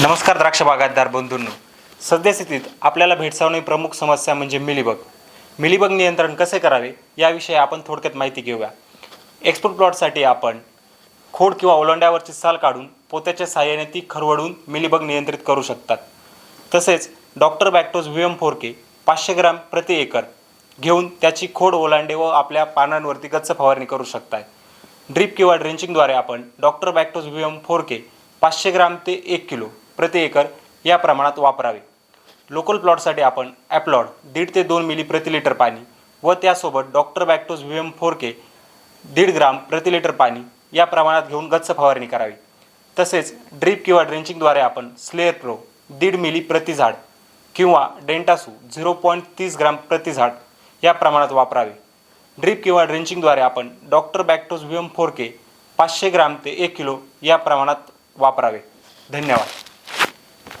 नमस्कार द्राक्ष बागायतदार बंधूंनो. सद्यस्थितीत आपल्याला भेडसावणारी प्रमुख समस्या म्हणजे मिलीबग. मिलीबग नियंत्रण कसे करावे याविषयी आपण थोडक्यात माहिती घेऊया. एक्सपोर्ट प्लॉटसाठी आपण खोड किंवा ओलांड्यावरची साल काढून पोत्याच्या साहाय्याने ती खरवडून मिलीबग नियंत्रित करू शकतात. तसेच doctor Bactos V M four K पाचशे ग्राम प्रति एकर घेऊन त्याची खोड ओलांडे व आपल्या पानांवरती गच्च फवारणी करू शकताय. ड्रीप किंवा ड्रेंचिंगद्वारे आपण doctor Bactos V M four K पाचशे ग्राम ते एक किलो प्रति एकर या प्रमाणात वापरावे. लोकल प्लॉटसाठी आपण ॲप्लॉड दीड ते दोन मिली प्रति लिटर पाणी व त्यासोबत doctor Bactos V M four K दीड ग्राम प्रति लिटर पाणी या प्रमाणात घेऊन गच्च फवारणी करावी. तसेच ड्रीप किंवा ड्रेंचिंगद्वारे आपण स्लेअर प्रो दीड मिली प्रति झाड किंवा डेंटासू झिरो पॉईंट तीस ग्राम प्रति झाड या प्रमाणात वापरावे. ड्रीप किंवा ड्रेंचिंगद्वारे आपण doctor Bactos V M four K पाचशे ग्राम ते एक किलो या प्रमाणात वापरावे. धन्यवाद.